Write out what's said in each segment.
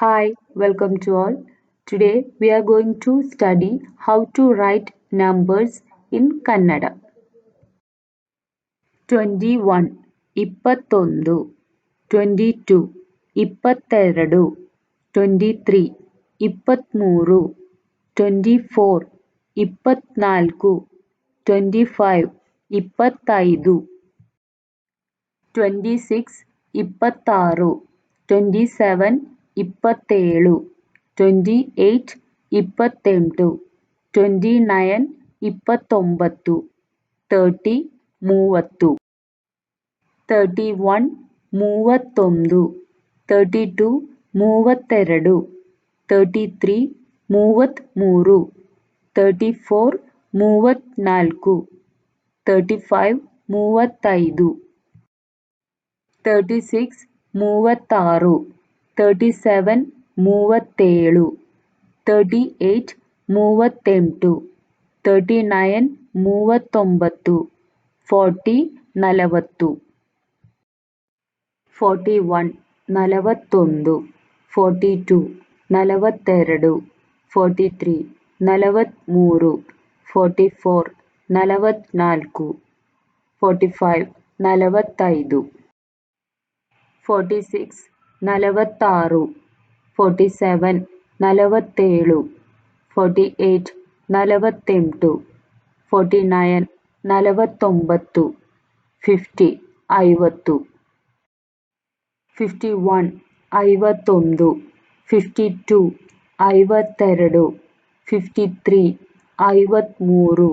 Hi, welcome to all. Today we are going to study how to write numbers in Kannada. 21 ಇಪ್ಪತ್ತೊಂದು 22 ಇಪ್ಪತ್ತೆರಡು 23 ಇಪ್ಪತ್ತ್ಮೂರು 24 ಇಪ್ಪತ್ನಾಲ್ಕು 25 ಇಪ್ಪತ್ತೈದು 26 ಇಪ್ಪತ್ತಾರು 27 ಇಪ್ಪತ್ತೇಳು 28 ಇಪ್ಪತ್ತೆಂಟು 29 ಇಪ್ಪತ್ತೊಂಬತ್ತು 30 ಮೂವತ್ತು 31 ಮೂವತ್ತೊಂದು 32 ಮೂವತ್ತೆರಡು 33 ಮೂವತ್ತ್ಮೂರು 34 ಮೂವತ್ತ್ನಾಲ್ಕು 35 ಮೂವತ್ತೈದು 36 ಮೂವತ್ತಾರು. 37 ಮೂವತ್ತೇಳು. 38 ಮೂವತ್ತೆಂಟು. 39 ಮೂವತ್ತೊಂಬತ್ತು. 40 ನಲವತ್ತು. 41 ನಲವತ್ತೊಂದು. 42 ನಲವತ್ತೆರಡು. 43 ನಲವತ್ತ್ಮೂರು 44 ನಲವತ್ತ್ನಾಲ್ಕು 45 ನಲವತ್ತೈದು. 46 ನಲವತ್ತಾರು 47 ನಲವತ್ತೇಳು 48 ನಲವತ್ತೆಂಟು 49 ನಲವತ್ತೊಂಬತ್ತು 50 ಐವತ್ತು 51 ಐವತ್ತೊಂದು 52 ಐವತ್ತೆರಡು 53 ಐವತ್ತ್ಮೂರು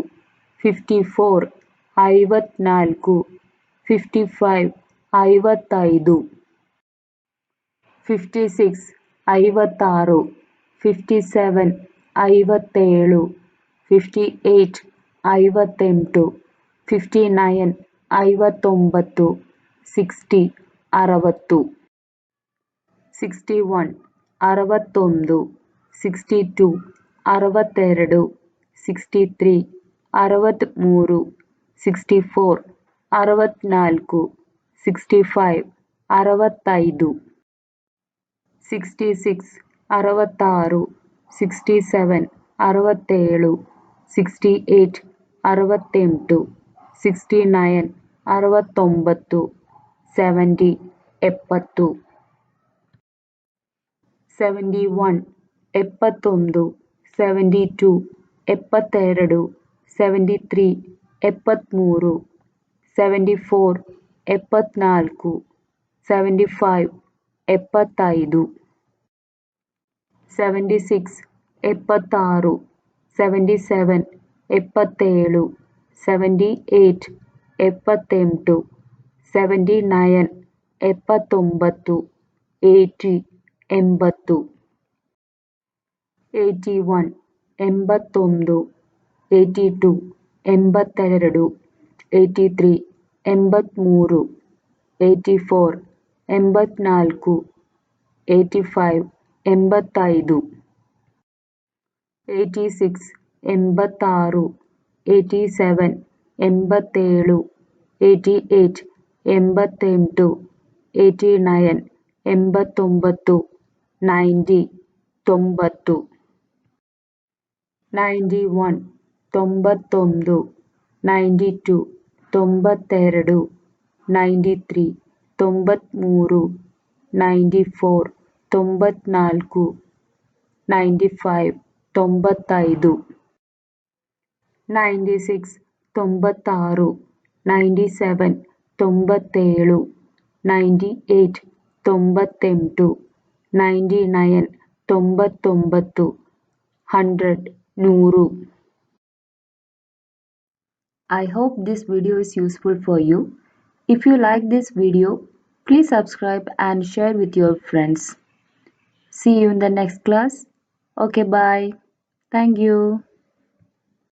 54 ಐವತ್ತ್ನಾಲ್ಕು 55 ಐವತ್ತೈದು. 56 ಐವತ್ತಾರು 57 ಐವತ್ತೇಳು 58 ಐವತ್ತೆಂಟು 59 ಐವತ್ತೊಂಬತ್ತು 60 ಅರವತ್ತು 61 ಅರವತ್ತೊಂದು 62 ಅರವತ್ತೆರಡು 63 ಅರವತ್ತ್ಮೂರು 64 ಅರವತ್ತ್ನಾಲ್ಕು 65 ಅರವತ್ತೈದು. 66 ಅರವತ್ತಾರು 67 ಅರವತ್ತೇಳು 68 ಅರವತ್ತೆಂಟು 69 ಅರವತ್ತೊಂಬತ್ತು 70 ಎಪ್ಪತ್ತು 71 ಎಪ್ಪತ್ತೊಂದು 72 ಎಪ್ಪತ್ತೆರಡು 73 ಎಪ್ಪತ್ತ್ಮೂರು 74 ಎಪ್ಪತ್ತ್ನಾಲ್ಕು 75 ಎಪ್ಪತ್ತೈದು. 76 ಎಪ್ಪತ್ತಾರು 77 ಎಪ್ಪತ್ತೇಳು 78 ಎಪ್ಪತ್ತೆಂಟು 79 ಎಪ್ಪತ್ತೊಂಬತ್ತು 80 ಎಂಬತ್ತು 81 ಎಂಬತ್ತೊಂದು 82 ಎಂಬತ್ತೆರಡು 83 ಎಂಬತ್ತ್ಮೂರು 84 ಎಂಬತ್ತ್ನಾಲ್ಕು 85 ಎಂಬತ್ತೈದು 86 ಎಂಬತ್ತಾರು 87 ಎಂಬತ್ತೇಳು 88 ಎಂಬತ್ತೆಂಟು 89 ಎಂಬತ್ತೊಂಬತ್ತು 90 ತೊಂಬತ್ತು 91 ತೊಂಬತ್ತೊಂದು 92 ತೊಂಬತ್ತೆರಡು 93 ತೊಂಬತ್ತ್ಮೂರು 94 ತೊಂಬತ್ತ್ನಾಲ್ಕು 95 ತೊಂಬತ್ತೈದು 96 ತೊಂಬತ್ತಾರು 97 ತೊಂಬತ್ತೇಳು 98 ತೊಂಬತ್ತೆಂಟು 99 ತೊಂಬತ್ತೊಂಬತ್ತು 100 ನೂರು I hope this video is useful for you. If you like this video, please subscribe and share with your friends. See you in the next class. Okay, bye. Thank you.